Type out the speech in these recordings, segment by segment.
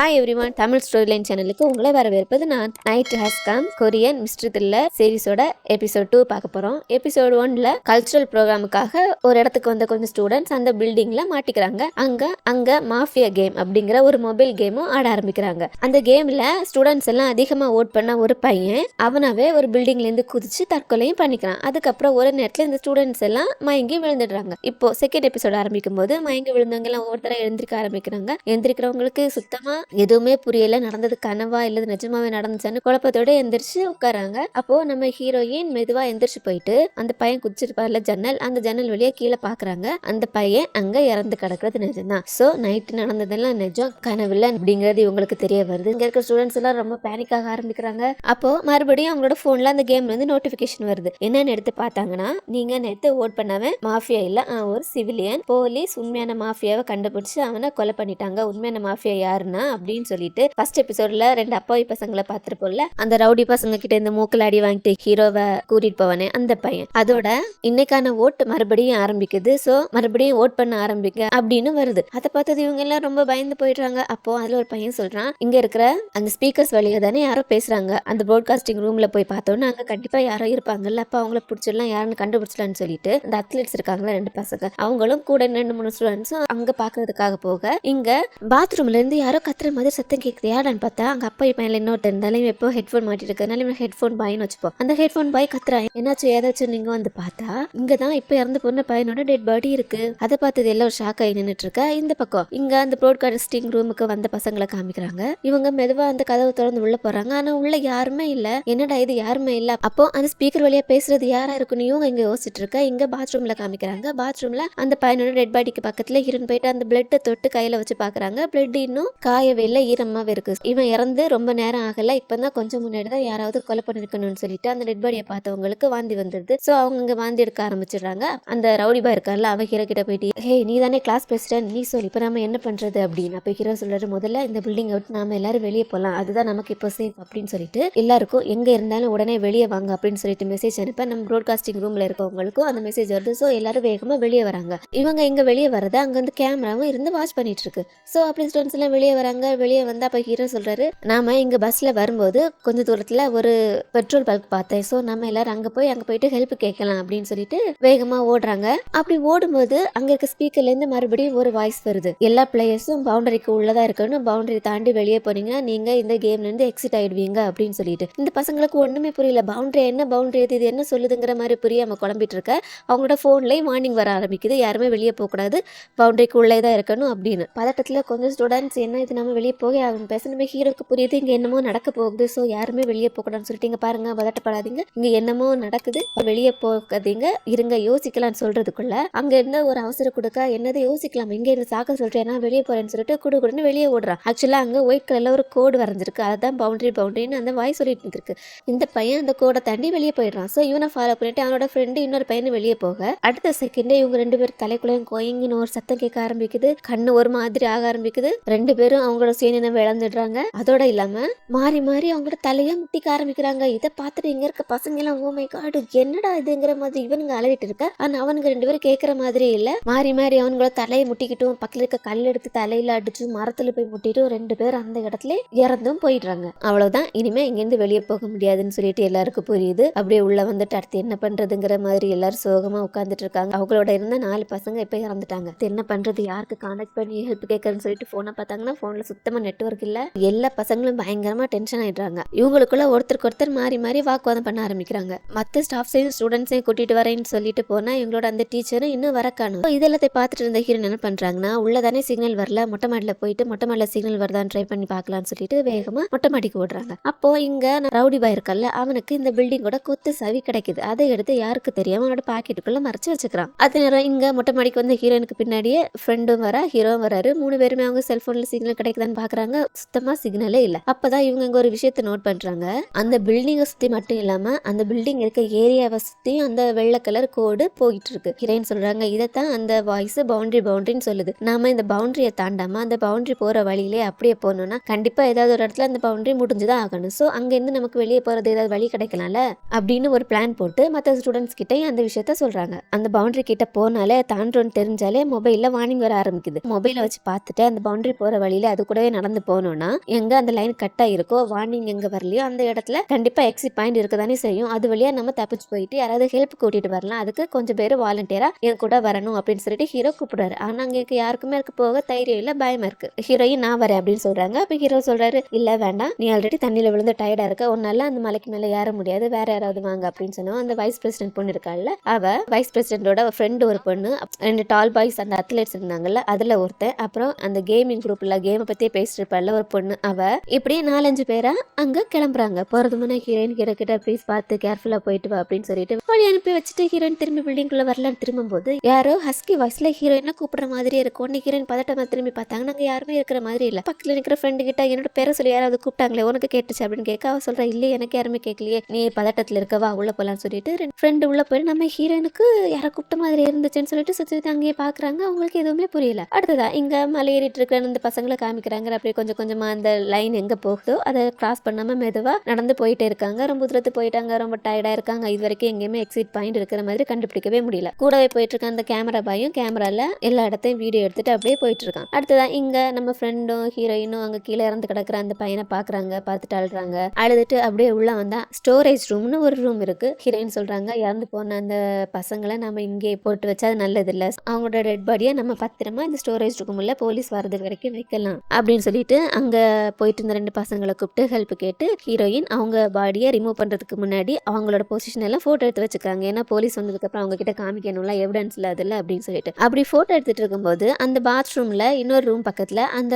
Hi everyone Tamil story line சேனலுக்கு உங்களை வரவேற்பது நான் night has come Korean mystery thriller சீரிஸோட episode two பார்க்க போகிறோம் எபிசோட் ஒன்ல கல்ச்சுரல் ப்ரோக்ராமுக்காக ஒரு இடத்துக்கு வந்த கொஞ்சம் ஸ்டூடெண்ட்ஸ் அந்த பில்டிங்கில் மாட்டிக்கிறாங்க. அங்கே அங்கே மாஃபியா கேம் அப்படிங்கிற ஒரு மொபைல் கேமும் ஆட ஆரம்பிக்கிறாங்க. அந்த கேமில் ஸ்டூடெண்ட்ஸ் எல்லாம் அதிகமாக ஓட் பண்ண ஒரு பையன் அவனாவே ஒரு பில்டிங்லேருந்து குதிச்சு தற்கொலையும் பண்ணிக்கிறான். அதுக்கப்புறம் ஒரு நேரத்தில் இந்த ஸ்டூடெண்ட்ஸ் எல்லாம் மயங்கி விழுந்துடுறாங்க. இப்போ செகண்ட் எபிசோட் ஆரம்பிக்கும் போது மயங்கி விழுந்தவங்க எல்லாம் ஒவ்வொருத்தர எழுந்திருக்க ஆரம்பிக்கிறாங்க. எந்திரிக்கிறவங்களுக்கு சுத்தமாக எதுவுமே புரியல நடந்தது கனவா இல்லது நிஜமாவே நடந்துச்சான்னு குழப்பத்தோட எந்திரிச்சு உட்காராங்க. அப்போ நம்ம ஹீரோயின் மெதுவா எந்திரிச்சு போயிட்டு அந்த பையன் குதிச்சிருப்பார்ல ஜன்னல் அந்த ஜன்னல் வழியா கீழே பாக்குறாங்க. அந்த பையன் அங்க இறந்து கிடக்குறது நிஜம்தான். சோ நைட் நடந்ததெல்லாம் நிஜம் கனவுல அப்படிங்கிறது இவங்களுக்கு தெரிய வருது. இங்க இருக்கிற ஸ்டூடெண்ட்ஸ் எல்லாம் ரொம்ப பேனிக் ஆக ஆரம்பிக்கிறாங்க. அப்போ மறுபடியும் அவங்களோட போன்ல அந்த கேம்ல இருந்து நோட்டிபிகேஷன் வருது. என்னன்னு எடுத்து பார்த்தாங்கன்னா நீங்க நேத்து ஓட் பண்ணவன் மாஃபியா இல்ல ஒரு சிவிலியன் போலீஸ் உண்மையான மாஃபியாவை கண்டுபிடிச்சு அவனை கொலை பண்ணிட்டாங்க. உண்மையான மாஃபியா யாருன்னா அப்படின்னு சொல்லிட்டு ஃபர்ஸ்ட் எபிசோட்ல ரெண்டு அப்பாவி பசங்களை பார்த்துருப்போம்ல அந்த ரவுடி பசங்க கிட்ட இந்த மூக்கில் அடி வாங்கிட்டு ஹீரோவை கூட்டிட்டு போவானே அந்த பையன். அதோட இன்னைக்கான ஓட்டு மறுபடியும் ஆரம்பிக்குது. ஸோ மறுபடியும் ஓட் பண்ண ஆரம்பிக்க அப்படின்னு வருது. அதை பார்த்தது இவங்க எல்லாம் ரொம்ப பயந்து போயிடுறாங்க. அப்போ அதுல ஒரு பையன் சொல்றான் இங்க இருக்கிற அந்த ஸ்பீக்கர்ஸ் வழியா தானே யாரோ பேசுறாங்க. அந்த ப்ராட்காஸ்டிங் ரூம்ல போய் பார்த்தோன்னா அங்க கண்டிப்பா யாரோ இருப்பாங்கல்ல. அப்போ அவங்கள பிடிச்சிடலாம் யாருன்னு கண்டுபிடிச்சிடலான்னு சொல்லிட்டு இந்த அத்லெட்ஸ் இருக்காங்களா ரெண்டு பசங்க. அவங்களும் கூட ரெண்டு மூணு ஸ்டூடெண்ட்ஸும் அங்க பாக்குறதுக்காக போக இங்க பாத்ரூம்ல இருந்து யாரோ கத்துற மாதிரி சத்தம் கேக்குது. பார்த்தா? அங்க அப்பா பையன்ல இன்னொருத்தர் இருந்தாலும் எப்போ ஹெட்ஃபோன் மாட்டிட்டு இருக்கனால இவன் ஹெட்ஃபோன் பாய்னு வச்சுப்போம். அந்த ஹெட்ஃபோன் பாய் கத்துறான். என்னாச்சும் ஏதாச்சும் நீங்க வந்து பார்த்தா இங்கே தான் இப்ப இறந்து போன பையனோட டெட் பாடி இருக்கு. அதை பார்த்தது எல்லாம் ஷாக் ஆகி நின்றுட்டு இருக்கா இந்த பக்கம். இங்க அந்த ப்ராட்காஸ்டிங் ரூமுக்கு வந்த பசங்களை காமிக்கிறாங்க. இவங்க மெதுவா அந்த கதவை திறந்து உள்ள போறாங்க. ஆனா உள்ள யாருமே இல்ல. என்னடா இது? யாருமே இல்ல. அப்போ அந்த ஸ்பீக்கர் வழியா பேசுறது யாரா இருக்குன்னு இவங்க இங்க யோசிச்சுட்டு இருக்கா இங்க பாத்ரூம்ல காமிக்கிறாங்க. பாத்ரூம்ல அந்த பையனோட டெட் பாடிக்கு பக்கத்துல இருந்து போயிட்டு அந்த பிளட்டை தொட்டு கையில வச்சு பாக்குறாங்க. பிளட் இன்னும் காயவே இல்லை ஈரமாவே இருக்கு. இவன் இறந்து ரொம்ப நேரம் ஆகல. இப்பதான் கொஞ்சம் முன்னாடி தான் யாராவது கொலை பண்ணிருக்கணும்னு சொல்லிட்டு அந்த டெட் பாடியை பார்த்தவங்களுக்கு வாந்தி வந்துடுது சோ அவங்க இங்க வாந்தி எடுக்க ஆரம்பிச்சிடுறாங்க. அந்த ரவுடி பாய் இருக்கார்ல அவன் ஹீரோ கிட்ட போயிட்டு ஹே நீ தானே கிளாஸ் பிரசிடென்ட் நீ சொல் இப்ப நம்ம என்ன பண்றது? அப்படின்னு. அப்ப ஹீரோ சொல்றாரு முதல்ல இந்த பில்டிங் விட்டு நாம எல்லாரும் வெளியே போலாம். அதுதான் நமக்கு இப்போ சேஃப் அப்படின்னு சொல்லிட்டு எல்லாருக்கும் எங்க இருந்தாலும் உடனே வெளியே வாங்க. அப்படின்னு சொல்லிட்டு மெசேஜ் அனுப்ப நம்ம ப்ராட்காஸ்டிங் ரூம்ல இருக்கவங்களுக்கும் அந்த மெசேஜ் வருது. ஸோ எல்லாரும் வேகமா வெளியே வராங்க. இவங்க இங்க வெளியே வரத அங்க வந்து கேமராவும் இருந்து வாட்ச் பண்ணிட்டு இருக்கு. ஸோ அப்படி ஸ்டூடெண்ட்ஸ் எல்லாம் வெளியே வராங்க. வெளியே வந்து அப்ப ஹீரோ சொல்கிறாரு நாம இங்கே பஸ்ஸில் வரும்போது கொஞ்ச தூரத்தில் ஒரு பெட்ரோல் பல்க் பார்த்தேன். ஸோ நம்ம எல்லாரும் அங்கே போய் அங்கே போயிட்டு ஹெல்ப் கேட்கலாம் அப்படின்னு சொல்லிட்டு வேகமாக ஓடுறாங்க. அப்படி ஓடும்போது அங்கே இருக்க ஸ்பீக்கர்லேருந்து மறுபடியும் ஒரு வாய்ஸ் வருது. எல்லா பிளேயர்ஸும் பவுண்டரிக்கு உள்ளதாக இருக்கணும். பவுண்டரி தாண்டி வெளியே போனீங்கன்னா நீங்கள் இந்த கேம்லேருந்து எக்ஸிட் ஆகிடுவீங்க அப்படின்னு சொல்லிட்டு. இந்த பசங்களுக்கு ஒண்ணுமே புரியல. பவுண்டரி என்ன பவுண்டரி இது என்ன சொல்லுதுங்கிற மாதிரி புரியாம குழம்பிட்டு இருக்க அவங்களோட ஃபோன்லேயும் வார்னிங் வர ஆரம்பிக்குது. யாருமே வெளியே போகக்கூடாது. பவுண்டரிக்கு உள்ளே தான் இருக்கணும் அப்படின்னு. பதட்டத்தில் கொஞ்சம் ஸ்டூடெண்ட்ஸ் என்ன இது நம்ம வெளியே போக ஆகணும் பேசணுமே ஹீரோக்கு புரியுது இங்கே என்னமோ நடக்க போகுது. ஸோ யாருமே வெளியே போகக்கூடாதுன்னு சொல்லிட்டு இங்கே பாருங்க பதட்டப்படாதீங்க. இங்கே என்னமோ நடக்குது வெளியே போகாதீங்க இருங்க யோசிக்கலாம்னு சொல்றதுக்குள்ள அங்கே இருந்த ஒரு அவசரம் கொடுக்க என்னது யோசிக்கலாம். இங்கே இருந்து சாக்க சொல்லிட்டு நான் வெளியே போறேன்னு சொல்லிட்டு குடு குடுன்னு வெளியே ஓடுறான் ஆக்சுவலாக அங்கே ஒயிட் கலர்ல ஒரு கோடு வரைஞ்சிருக்கு. அதுதான் பவுண்டரி பவுண்டரின்னு அந்த வாய் சொல்லிட்டு இருக்கு இந்த பையன் அந்த கோடை தாண்டி வெளியே போயிடுறான். ஸோ இவனை ஃபாலோ பண்ணிட்டு அவனோட ஃப்ரெண்டு இன்னொரு பையன் வெளியே போக அடுத்த செகண்டே இவங்க ரெண்டு பேரும் தலைக்குள்ளேயும் கோயிங்கன்னு ஒரு சத்தம் கேட்க ஆரம்பிக்குது. கண்ணு ஒரு மாதிரி ஆக ஆரம்பிக்குது. ரெண்டு பேரும் அவங்களோட சுயநினைவு இழந்துடுறாங்க அதோட இல்லாம மாறி மாறி அவங்களோட தலையை முட்டிக்க ஆரம்பிக்கிறாங்க. இதை பார்த்துட்டு இங்க இருக்க பசங்க எல்லாம் ஓமை oh காடு என்னடா இதுங்கிற மாதிரி இவனுங்க அலறிட்டு இருக்க? ஆனா அவனுங்க ரெண்டு பேரும் கேட்கற மாதிரி இல்ல. மாறி மாறி அவங்களோட தலையை முட்டிக்கிட்டும் பக்கத்துல இருக்க கல் எடுத்து தலையில அடிச்சு மரத்துல போய் முட்டிட்டும் ரெண்டு பேரும் அந்த இடத்துல இறந்தும் போயிடுறாங்க. அவ்வளவுதான். இனிமே இங்கிருந்து வெளியே போக முடியாதுன்னு சொல்லிட்டு எல்லாருக்கும் புரியுது. அப்படியே உள்ள வந்துட்டு அடுத்து என்ன பண்றதுங்கிற மாதிரி எல்லாரும் சோகமா உட்கார்ந்துட்டு இருக்காங்க. அவங்களோட இருந்த நாலு பசங்க இப்ப இறந்துட்டாங்க. என்ன பண்றது? யாருக்கு கான்டாக்ட் பண்ணி ஹெல்ப் கேட்கறன்னு சொல்லிட்டு போனை பார்த்தாங்கன்னா போன்ல சுத்தமா நெட்வொர்க் இல்ல. எல்லா பசங்களும் பயங்கரமா டென்ஷன் ஆயிடுறாங்க. இவங்களுக்குள்ள ஒருத்தருக்கு ஒருத்தர் மாறி மாறி வாக்குவாதம் பண்ண ஆரம்பிக்கிறாங்க. மத்த ஸ்டாஃப்ஸையும் ஸ்டூடெண்ட்ஸையும் கூட்டிட்டு வரேன்னு சொல்லிட்டு போனா இவங்களோட அந்த டீச்சரும் இன்னும் வர இது எல்லாத்தையும் பார்த்துட்டு இருந்த ஹீரோன் என்ன பண்றாங்கன்னா உள்ளதானே சிக்னல் வரல மொட்டை மாடியில போயிட்டு மொட்டை மாடியில சிக்னல் வருதான்னு ட்ரை பண்ணி பார்க்கலாம்னு சொல்லிட்டு வேகமா மொட்டை மாடிக்கு ஓடுறாங்க. அப்போ இங்க ரவுடி பாய் இருக்கல்ல அவனுக்கு இந்த பில்டிங்கோட கொத்து சவி கிடைக்குது. அதை எடுத்து யாருக்கு தெரியாம? அவனோட பாக்கெட்டுக்குள்ள மறைச்சு வச்சுக்கிறான். அது நேரம் இங்க மொட்டை மாடிக்கு வந்த ஹீரோனுக்கு பின்னாடியே ஃப்ரெண்டும் வர ஹீரோவும் வராரு. மூணு பேருமே அவங்க செல்போன்ல சிக்னல் கிடைக்குதான்னு பாக்குறாங்க. சுத்தமா சிக்னலே இல்ல. அப்பதான் இவங்க இங்க ஒரு விஷயத்த நோட் பண்றாங்க. அந்த பில்டிங்கை சுத்தி மட்டும் இல்லாம அந்த பில்டிங் இருக்க ஏரியாவை சுத்தி அந்த வெள்ளை கலர் கோடு போயிட்டு இருக்கு. ஹிரேன் சொல்றாங்க இதைத்தான் அந்த வாய்ஸ் பவுண்டரி பவுண்டரின்னு சொல்லுது. நாம இந்த பவுண்டரியை தாண்டாம அந்த பவுண்டரி போற வழியிலே அப்படியே போனோம்னா கண்டிப்பா ஏதாவது ஒரு இடத்துல அந்த பவுண்டரி முடிஞ்சுதான் ஆகணும். ஸோ அங்க இருந்து நமக்கு வெளியே போறது ஏதாவது வழி கிடைக்கலாம்ல? அப்படின்னு ஒரு பிளான் போட்டு மற்ற ஸ்டூடெண்ட்ஸ் கிட்டேயும் அந்த விஷயத்த சொல்றாங்க. அந்த பவுண்டரி கிட்ட போனாலே தாண்டோன்னு தெரிஞ்சாலே மொபைல்ல வார்னிங் வர ஆரம்பிக்குது. மொபைலை வச்சு பார்த்துட்டு அந்த பவுண்டரி போற வழியில அது கூடவே நடந்து போகணும்னா எங்க அந்த லைன் கட் ஆகிருக்கோ வார்னிங் எங்க வரலையோ அந்த இடத்துல கண்டிப்பா எக்ஸிட் பாயிண்ட் இருக்க தானே செய்யும். அது வழியா நம்ம தப்பிச்சு போயிட்டு யாராவது ஹெல்ப் கூட்டிட்டு வரலாம். அதுக்கு கொஞ்சம் பேர் வாலண்டியரா என் கூட வரணும் அப்படின்னு சொல்லிட்டு ஹீரோ கூப்பிடுறாரு. ஆனா அங்க யாருக்குமே இருக்க போக தைரியம் இல்ல பயமா இருக்கு. ஹீரோயின் நான் வரேன் அப்படின்னு சொல்றாங்க. அப்ப ஹீரோ சொல்றாரு இல்ல வேண்டாம். நீ ஆல்ரெடி தண்ணியில விழுந்து டயர்டா இருக்க. உன்னால அந்த மலைக்கு மேல ஏற முடியாது. வேற யாராவது வாங்க அப்படின்னு சொன்னோம். அந்த வைஸ் பிரசிடென்ட் பொண்ணு இருக்காள்ல அவ வைஸ் பிரசிடென்டோட ஃப்ரெண்டு ஒரு பொண்ணு. ரெண்டு டால் பாய்ஸ் அந்த அத்லெட்ஸ் இருந்தாங்கல்ல அதுல ஒருத்தன். அப்புறம் அந்த கேமிங் குரூப்ல கேம் பத்தி பேசிட்டு இருப்பாள்ல ஒரு பொண்ணு. அவ இப்படி நாலஞ்சு பேரா அங்க கிளம்புறாங்க. போறது முன்னே ஹீரோயின் ஹீரோ கிட்ட ப்ளீஸ் பார்த்து கேர்ஃபுல்லா போயிட்டு வா அப்படின்னு சொல்லிட்டு வழி அனுப்பி வச்சுட்டு ஹீரோயின் திரும்பி பில்டிங்குள்ள வரலான்னு திரும்பும்போது யாரோ ஹஸ்கி வாய்ஸ்ல ஹீரோயினா கூப்பிடுற மாதிரி இருக்கும். ஒன்னு ஹீரோயின் பதட்டமா திரும்பி பார்த்தாங்க நாங்க யாருமே இருக்கிற மாதிரி இல்ல. பக்கத்துல நிக்கிற ஃப்ரெண்டு கிட்ட என்னோட பேரை சொல்லி யாராவது கூப்பிட்டாங்களே உனக்கு கேட்டுச்சு அப்படின்னு கேட்க அவ சொல்றா இல்லையே எனக்கு யாருமே கேட்கலையே. நீ பதட்டத்துல இருக்கவா உள்ள போலான்னு சொல்லிட்டு ஃப்ரெண்டு உள்ள போய் நம்ம ஹீரோயினுக்கு யாரை கூப்பிட்ட மாதிரி இருந்துச்சுன்னு சொல்லிட்டு சுத்தி அங்கேயே பாக்குறாங்க. அவங்களுக்கு எதுவுமே புரியல. அடுத்ததா இங்க மலை ஏறிட்டு இருக்கிற அந்த பசங்களை காமிக்கிறாங்க அப்படியே கொஞ்சம் கொஞ்சமாக அந்த லைன் எங்கே போகுதோ அதை கிராஸ் பண்ணாமல் மெதுவாக நடந்து போயிட்டே இருக்காங்க. ரொம்ப தூரத்து போயிட்டாங்க. ரொம்ப டயர்டாக இருக்காங்க. இது வரைக்கும் எங்கேயுமே எக்ஸிட் பாயிண்ட் இருக்கிற மாதிரி கண்டுபிடிக்கவே முடியல. கூடவே போயிட்டு இருக்க அந்த கேமரா பாயும் கேமரால எல்லா இடத்தையும் வீடியோ எடுத்துட்டு அப்படியே போயிட்டு இருக்கான் அடுத்ததான் இங்க நம்ம ஃப்ரெண்டும் ஹீரோயினும் அங்க கீழே இறந்து கிடக்குற அந்த பையனை பாக்குறாங்க பார்த்துட்டு அழுறாங்க அழுதுட்டு அப்படியே உள்ள வந்தா ஸ்டோரேஜ் ரூம்னு ஒரு ரூம் இருக்கு. ஹீரோயின் சொல்றாங்க இறந்து போன அந்த பசங்களை நம்ம இங்கே போட்டு வச்சா அது நல்லது இல்ல. அவங்களோட டெட் பாடியை நம்ம பத்திரமா இந்த ஸ்டோரேஜ் ரூம்ல போலீஸ் வர்றது வரைக்கும் வைக்கலாம். அப்படின்னு சொல்லிட்டு அங்கே போயிட்டு இருந்த ரெண்டு பசங்களை கூப்பிட்டு ஹெல்ப் கேட்டு ஹீரோயின் அவங்க பாடியை ரிமூவ் பண்ணுறதுக்கு முன்னாடி அவங்களோட பொசிஷன் எல்லாம் ஃபோட்டோ எடுத்து வச்சுக்காங்க ஏன்னா போலீஸ் வந்ததுக்கப்புறம் அவங்க கிட்ட காமிக்கணும்ல எவிடன்ஸ் இல்லாதுல்ல அப்படின்னு சொல்லிட்டு. அப்படி ஃபோட்டோ எடுத்துகிட்டு இருக்கும்போது அந்த பாத்ரூமில் இன்னொரு ரூம் பக்கத்தில் அந்த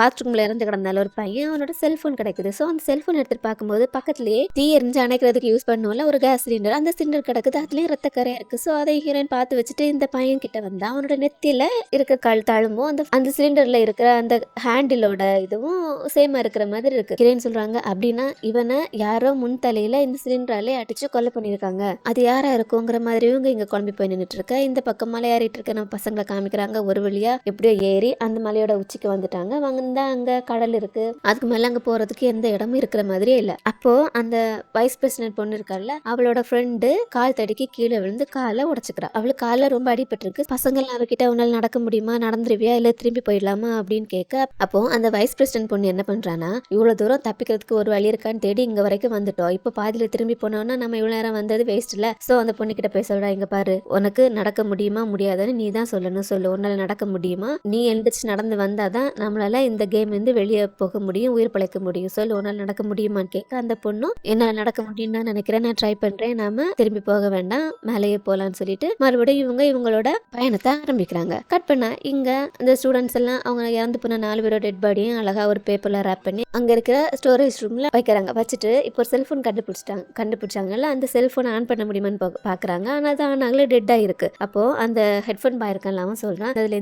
பாத்ரூமில் இறந்து கிடந்தால ஒரு பையன் அவனோட செல்ஃபோன் கிடைக்குது. ஸோ அந்த செல்ஃபோன் எடுத்துகிட்டு பார்க்கும்போது பக்கத்துலேயே தீ எரிஞ்சு அணைக்கிறதுக்கு யூஸ் பண்ணுவோம்ல ஒரு கேஸ் சிலிண்டர் அந்த சிலிண்டர் கிடக்குது. அதுலேயும் ரத்த இருக்குது ஸோ அதை ஹீரோயின் பார்த்து வச்சுட்டு இந்த பையன் கிட்ட வந்தால் அவனோட நெத்தியில் இருக்க கல் தழும்பும் அந்த அந்த சிலிண்டரில் இருக்கிற அந்த ஹேண்டிலோட இதுவும் சேமாக இருக்கிற மாதிரி இருக்கு. ஹீரோயின் சொல்றாங்க அப்படின்னா இவனை யாரோ முன் தலையில இந்த சிலிண்டராலே அடிச்சு கொலை பண்ணியிருக்காங்க. அது யாரா இருக்குங்கிற மாதிரி இவங்க இங்க குழம்பி போய் நின்றுட்டு இருக்க இந்த பக்கம் மலை ஏறிட்டு இருக்க? நம்ம பசங்களை காமிக்கிறாங்க. ஒரு வழியா எப்படியோ ஏறி அந்த மலையோட உச்சிக்கு வந்துட்டாங்க. வந்தா அங்க கடல் இருக்கு. அதுக்கு மேல அங்க போறதுக்கு எந்த இடமும் இருக்கிற மாதிரியே இல்ல. அப்போ அந்த வைஸ் பிரசிடென்ட் பொண்ணு இருக்கார்ல அவளோட ஃப்ரெண்டு கால் தடிக்கி கீழே விழுந்து காலை உடைச்சுக்கிறா. அவளுக்கு கால ரொம்ப அடிபட்டிருக்கு. பசங்கள்லாம் அவகிட்ட உன்னால நடக்க முடியுமா? நடந்துருவியா? இல்ல திரும்பி போயிடலாமா? அப்படின்னு கேட்க அப்போ அந்த வைஸ் பிரசிடென்ட் பொண்ணு என்ன பண்றானா இவ்வளவு தூரம் தப்பிக்கிறதுக்கு ஒரு வழி இருக்கான்னு தேடி இங்க வரைக்கும் வந்துட்டோம். இப்போ பாதியில திரும்பி போனோம்னா நம்ம இவ்வளவு நேரம் வந்தது வேஸ்ட் இல்ல சோ அந்த பொண்ணு கிட்ட போய் சொல்றா இங்க பாரு உனக்கு நடக்க முடியுமா முடியாதுன்னு நீ தான் சொல்லணும். சொல்லு உன்னால நடக்க முடியுமா? நீ எழுந்திரிச்சு நடந்து வந்தாதான் நம்மளால இந்த கேம் வந்து வெளியே போக முடியும் உயிர் பிழைக்க முடியும். சொல்லு உன்னால நடக்க முடியுமான்னு கேட்க அந்த பொண்ணும் என்னால நடக்க முடியும்னு நான் நினைக்கிறேன். நான் ட்ரை பண்றேன். நாம திரும்பி போக வேண்டாம். மேலேயே போகலான்னு சொல்லிட்டு மறுபடியும் இவங்க இவங்களோட பயணத்தை ஆரம்பிக்கிறாங்க. கட் பண்ண இங்க இந்த ஸ்டூடெண்ட்ஸ் எல்லாம் அவங்க இறந்து போன நாலு இவரோட டெட் பாடியும் அழகாக ஒரு பேப்பரில் ரேப் பண்ணி அங்கே இருக்கிற ஸ்டோரேஜ் ரூமில் வைக்கிறாங்க. வச்சுட்டு இப்போ ஒரு செல்ஃபோன் கண்டுபிடிச்சிட்டாங்க கண்டுபிடிச்சாங்கல்ல அந்த செல்ஃபோனை ஆன் பண்ண முடியுமான்னு பார்க்குறாங்க ஆனால் அது ஆனாங்களே டெட்டாக இருக்குது அப்போது அந்த ஹெட்ஃபோன் பாய் இருக்கான்ல அவன் சொல்றான் அதுல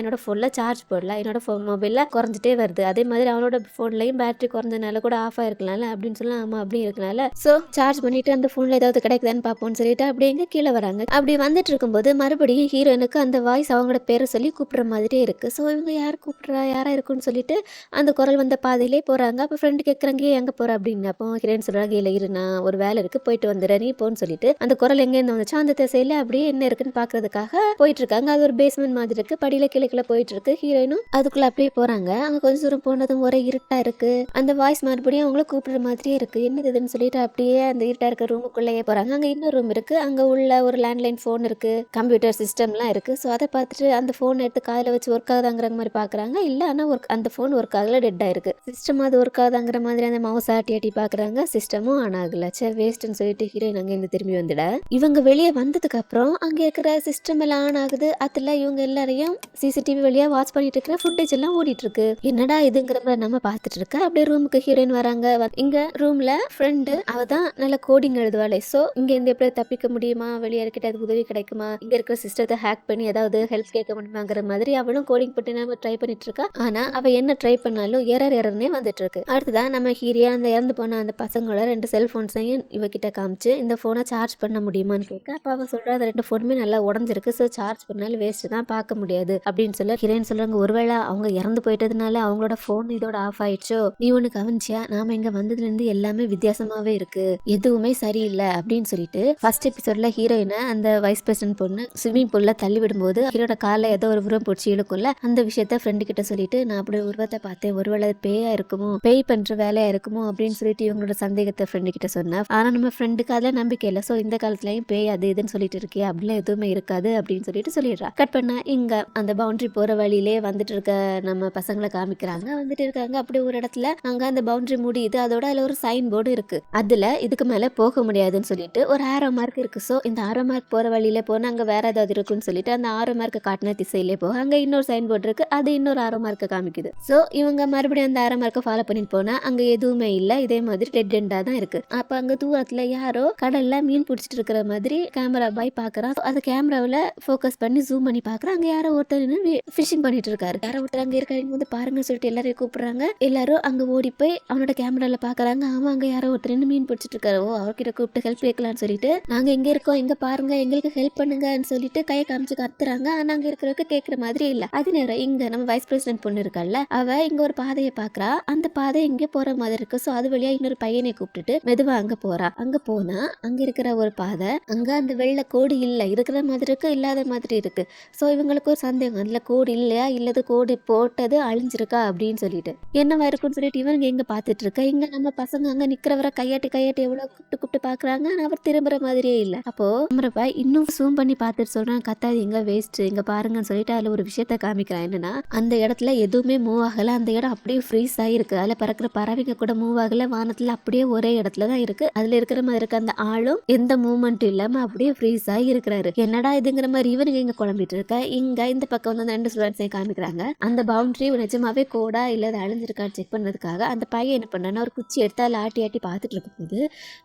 என்னோட ஃபோனில் சார்ஜ் போடல. என்னோட ஃபோன் மொபைலில் குறைஞ்சிட்டே வருது. அதே மாதிரி அவனோட ஃபோன்லையும் பேட்டரி குறைஞ்சனால கூட ஆஃப் ஆயிருக்கலாம்ல அப்படின்னு சொல்லி ஆமாம் அப்படி இருக்கனால ஸோ சார்ஜ் பண்ணிட்டு அந்த ஃபோனில் ஏதாவது கிடைக்குதான்னு பார்ப்போம்னு சொல்லிட்டு அப்படியே கீழே வராங்க. அப்படி வந்துட்டு இருக்கும்போது மறுபடியும் ஹீரோயினுக்கு அந்த வாய்ஸ் அவங்களோட பேரை சொல்லி கூப்பிடுற மாதிரியே இருக்கு. ஸோ இவங்க யார் கூப்பிடுறா? யாரா இருக்குன்னு சொல்லிட்டு அந்த குரல் வந்த பாதையிலே போறாங்க. அப்போ ஃப்ரெண்டு கேட்குறாங்க எங்கே போகிற அப்படின்னு. அப்போ ஹீரோயின் சொல்கிறாங்க இல்லை இரு நான் ஒரு வேலை இருக்குது போயிட்டு வந்துடுறேன் நீ போன்னு சொல்லிட்டு அந்த குரல் எங்கேருந்து வந்துச்சோ அந்த திசையில் அப்படியே என்ன இருக்குன்னு பார்க்குறதுக்காக போயிட்டு இருக்காங்க அது ஒரு பேஸ்மெண்ட் மாதிரி இருக்கு படியில் கீழே போயிட்டு இருக்கு ஹீரோயினும் அதுக்குள்ளே அப்படியே போகிறாங்க அங்கே கொஞ்சம் தூரம் போனதும் ஒரே இருட்டாக இருக்கு. அந்த வாய்ஸ் மறுபடியும் அவங்கள கூப்பிடுற மாதிரியே இருக்குது என்னது இதுன்னு சொல்லிட்டு அப்படியே அந்த இருட்டாக இருக்க ரூமுக்குள்ளேயே போகிறாங்க அங்கே இன்னொரு ரூம் இருக்கு. அங்கே உள்ள ஒரு லேண்ட்லைன் ஃபோன் இருக்குது கம்ப்யூட்டர் சிஸ்டம்லாம் இருக்குது ஸோ அதை பார்த்துட்டு அந்த ஃபோன் எடுத்து காதில் வச்சு ஒர்க் ஆகுதாங்கிற மாதிரி பார்க்குறாங்க இல்லை ஆனால் ஒர்க் அந்த ஃபோன் ஒர்க் ஆகல டெட் ஆயிருக்கு. சிஸ்டம் அது ஒர்க் ஆகுதாங்கிற மாதிரி அந்த மவுஸ் ஆட்டி ஆட்டி பார்க்குறாங்க சிஸ்டமும் ஆன் ஆகல. சரி வேஸ்ட்னு சொல்லிட்டு ஹீரோயின் அங்கேருந்து திரும்பி வந்துட. இவங்க வெளியே வந்ததுக்கு அப்புறம் அங்கே இருக்கிற சிஸ்டம் எல்லாம் ஆன் ஆகுது. அதில் இவங்க எல்லாரையும் சிசிடிவி வழியா வாட்ச் பண்ணிட்டு இருக்கிற ஃபுட்டேஜ் எல்லாம் ஓடிட்டு இருக்கு என்னடா இதுங்கிற மாதிரி நம்ம பார்த்துட்டு இருக்க. அப்படியே ரூமுக்கு ஹீரோயின் வராங்க. இங்க ரூம்ல ஃப்ரெண்டு அவ தான் நல்ல கோடிங் எழுதுவாளே. ஸோ இங்க இருந்து எப்படி தப்பிக்க முடியுமா? வெளியே இருக்கிட்ட அதுக்கு உதவி கிடைக்குமா? இங்க இருக்கிற சிஸ்டத்தை ஹேக் பண்ணி ஏதாவது ஹெல்ப் கேட்க முடியுமாங்கிற மாதிரி அவளும் கோடிங் பண்ணி நம்ம ட்ரை பண்ணிட்டு இருக்கா. ஆனால் அவள் என்ன ட்ரை பண்ணாலும் எரர் எரர்னே வந்துட்டுருக்கு. அடுத்ததாக அடுத்ததான் நம்ம ஹீரியா அந்த இறந்து போன அந்த பசங்களோட ரெண்டு செல்ஃபோன்ஸையும் இவகிட்ட காமிச்சு இந்த ஃபோனை சார்ஜ் பண்ண முடியுமான்னு கேட்க அப்போ அவள் சொல்கிற அந்த ரெண்டு ஃபோனுமே நல்லா உடஞ்சிருக்கு ஸோ சார்ஜ் பண்ணாலும் வேஸ்ட் தான் பார்க்க முடியாது அப்படின்னு சொல்ல ஹீரோயின் சொல்கிறாங்க ஒருவேளை அவங்க இறந்து போயிட்டதுனால அவங்களோட ஃபோன் இதோட ஆஃப் ஆயிடுச்சோ? நீ ஒன்று கவனிச்சியா? நாம இங்கே வந்ததுலேருந்து எல்லாமே வித்தியாசமாகவே இருக்குது எதுவுமே சரியில்லை அப்படின்னு சொல்லிட்டு ஃபர்ஸ்ட் எபிசோட்ல ஹீரோயினை அந்த வைஸ் பிரசிடென்ட் பொண்ணு ஸ்விம்மிங் பூலில் தள்ளி விடும்போது ஹீரோட காலை ஏதோ ஒரு உரம் பிடிச்சி இழுக்கும்ல அந்த விஷயத்த ஃப்ரெண்டு கிட்ட சொல்லிட்டு சொல்லிட்டு நான் அப்படி உருவத்தை பார்த்தேன். ஒருவேளை பேயா இருக்குமோ பேய் பண்ற வேலையா இருக்குமோ அப்படின்னு சொல்லிட்டு இவங்களோட சந்தேகத்தை ஃப்ரெண்டு கிட்ட சொன்னேன் ஆனா நம்ம ஃப்ரெண்டுக்கு அதெல்லாம் நம்பிக்கை இல்லை. ஸோ இந்த காலத்துலயும் பேய் அது இதுன்னு சொல்லிட்டு இருக்கே அப்படிலாம் எதுவுமே இருக்காது அப்படின்னு சொல்லிட்டு சொல்லிடுறா. கட் பண்ணா இங்க அந்த பவுண்டரி போற வழியிலே வந்துட்டு இருக்க நம்ம பசங்களை காமிக்கிறாங்க. வந்துட்டு இருக்காங்க. அப்படி ஒரு இடத்துல அங்க அந்த பவுண்டரி முடியுது. அதோட அதுல ஒரு சைன் போர்டு இருக்கு. அதுல இதுக்கு மேல போக முடியாதுன்னு சொல்லிட்டு ஒரு ஆரோ மார்க் இருக்கு. ஸோ இந்த ஆரோ மார்க் போற வழியில போனா அங்க வேற ஏதாவது இருக்குன்னு சொல்லிட்டு அந்த ஆரோ மார்க் காட்டின திசையிலே போக அங்க இன்னொரு சைன் போர்டு இருக்கு. அது இன்னொரு ஆரோ மார்க்கை காமிக்குது. ஸோ இவங்க மறுபடியும் அந்த அரை மார்க்கை ஃபாலோ பண்ணிட்டு போனா அங்க எதுவுமே இல்லை. இதே மாதிரி டெட் எண்டா தான் இருக்கு. அப்ப அங்க தூரத்துல யாரோ கடல்ல மீன் பிடிச்சிட்டு இருக்கிற மாதிரி கேமரா பாய் பாக்குறான். அது கேமராவில் ஃபோக்கஸ் பண்ணி ஜூம் பண்ணி பாக்குறான். அங்க யாரோ ஒருத்தர் ஃபிஷிங் பண்ணிட்டு இருக்காரு. யாரோ ஒருத்தர் அங்க இருக்காங்க வந்து பாருங்க சொல்லிட்டு எல்லாரையும் கூப்பிடுறாங்க. எல்லாரும் அங்க ஓடி போய் அவனோட கேமரால பாக்குறாங்க. அவன் அங்க யாரோ ஒருத்தர் மீன் பிடிச்சிட்டு இருக்காரு. ஓ அவர்கிட்ட கூப்பிட்டு ஹெல்ப் கேட்கலாம்னு சொல்லிட்டு நாங்க எங்க இருக்கோம்? எங்க பாருங்க. எங்களுக்கு ஹெல்ப் பண்ணுங்கன்னு சொல்லிட்டு கையை காமிச்சு கத்துறாங்க. ஆனா அங்க இருக்கிறவங்க கேட்கற மாதிரி இல்ல. அது நேரம் இங்க நம்ம வைஸ் பிரசிடென்ட் பொண்ணு இருக்கால்ல அவ இங்க ஒரு பாதையை பாக்குறா. அந்த பாதை எங்க போற மாதிரி இருக்கு. சோ அது வழியா இன்னொரு பையனை கூப்பிட்டுட்டு மெதுவா அங்க போறா. அங்க போனா அங்க இருக்கிற ஒரு பாதை அங்க அந்த வெள்ளை கோடு இல்ல. இருக்கிற மாதிரி இருக்கு இல்லாத மாதிரி இருக்கு. சோ இவங்களுக்கு ஒரு சந்தேகம். அதுல கோடு இல்லையா? இல்லது கோடு போட்டது அழிஞ்சிருக்கா? அப்படின்னு சொல்லிட்டு. என்னவா இருக்குன்னு சொல்லிட்டு இவங்க எங்க பாத்துட்டு இருக்க? இங்க நம்ம பசங்க அங்க நிக்கிறவரை கையாட்டி கையாட்டி எவ்வளவு கூப்பிட்டு கூப்பிட்டு பாக்குறாங்க. ஆனா அவர் திரும்புற மாதிரியே இல்ல. அப்போ அமரப்பா இன்னும் ஜூம் பண்ணி பார்த்துட்டு சொல்றான். கத்தாதீங்க வேஸ்ட் இங்க பாருங்கன்னு சொல்லிட்டு அதுல ஒரு விஷயத்த காமிக்கிறான். என்னன்னா அந்த இடத்துல எதுவுமே மூவ் ஆகலை. அந்த இடம் அப்படியே ஃப்ரீஸ் ஆகிருக்கு அதில் பறக்கிற பறவைங்க கூட மூவ் ஆகலை. வானத்தில் அப்படியே ஒரே இடத்துல தான் இருக்கு. அதில் இருக்கிற மாதிரி இருக்க அந்த ஆளும் எந்த மூவ்மெண்ட்டும் இல்லாமல் அப்படியே ஃப்ரீஸ் ஆகி இருக்கிறாரு. என்னடா இதுங்கிற மாதிரி இவனுங்க இங்கே குழம்பிட்டு இருக்க? இங்க இந்த பக்கம் வந்து அந்த ரெண்டு ஸ்டூடெண்ட்ஸையும் காமிக்கிறாங்க. அந்த பவுண்டரி நிஜமாவே கோடா இல்லை அது அழிஞ்சிருக்கான்னு செக் பண்ணதுக்காக அந்த பையன் என்ன பண்ணான்னா ஒரு குச்சி எடுத்து அதில் ஆட்டி ஆட்டி பார்த்துட்டு இருக்கும்போது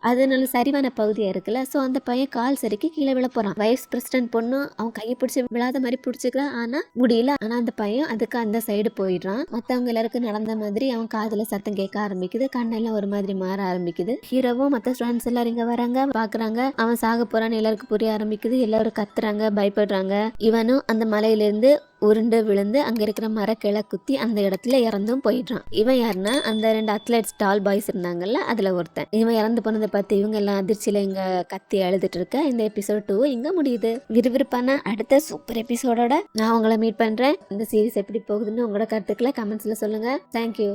அது நல்ல சரிவான பகுதியாக இருக்குல்ல. ஸோ அந்த பையன் கால் சரிக்கு கீழே விழ போகிறான் வைஸ் பிரசிடென்ட் பொண்ணு அவன் கையை பிடிச்சி விழாத மாதிரி பிடிச்சிக்கிறான் ஆனால் முடியல. ஆனால் அந்த பையன் அதுக்கு அந்த சைடு போயிடுறான். மத்தவங்க எல்லாருக்கும் நடந்த மாதிரி அவன் காதுல சத்தம் கேட்க ஆரம்பிக்குது. கண்ணெல்லாம் ஒரு மாதிரி மாற ஆரம்பிக்குது. ஹீரோவும் மத்த ஸ்டூடெண்ட்ஸ் எல்லாரும் இங்க வராங்க பாக்குறாங்க. அவன் சாக போறான்னு எல்லாருக்கும் புரிய ஆரம்பிக்குது. எல்லாரும் கத்துறாங்க பயப்படுறாங்க. இவனும் அந்த மலையில இருந்து உருண்டு விழுந்து அங்க இருக்கிற மரக்கிளை குத்தி அந்த இடத்துல இறந்தும் போயிடுறான். இவன் யாருன்னா அந்த ரெண்டு அத்லெட்ஸ் டால் பாய்ஸ் இருந்தாங்கல்ல அதுல ஒருத்தன். இவன் இறந்து போனதை பார்த்து இவங்க எல்லாம் அதிர்ச்சியில இங்க கத்தி அழுதுட்டு இருக்க. இந்த எபிசோட் டூ இங்க முடியுது. விறுவிறுப்பான அடுத்த சூப்பர் எபிசோடோட நான் உங்களை மீட் பண்றேன். இந்த சீரிஸ் எப்படி போகுதுன்னு உங்களோட கருத்துக்களை கமெண்ட்ஸ்ல சொல்லுங்க. தேங்க்யூ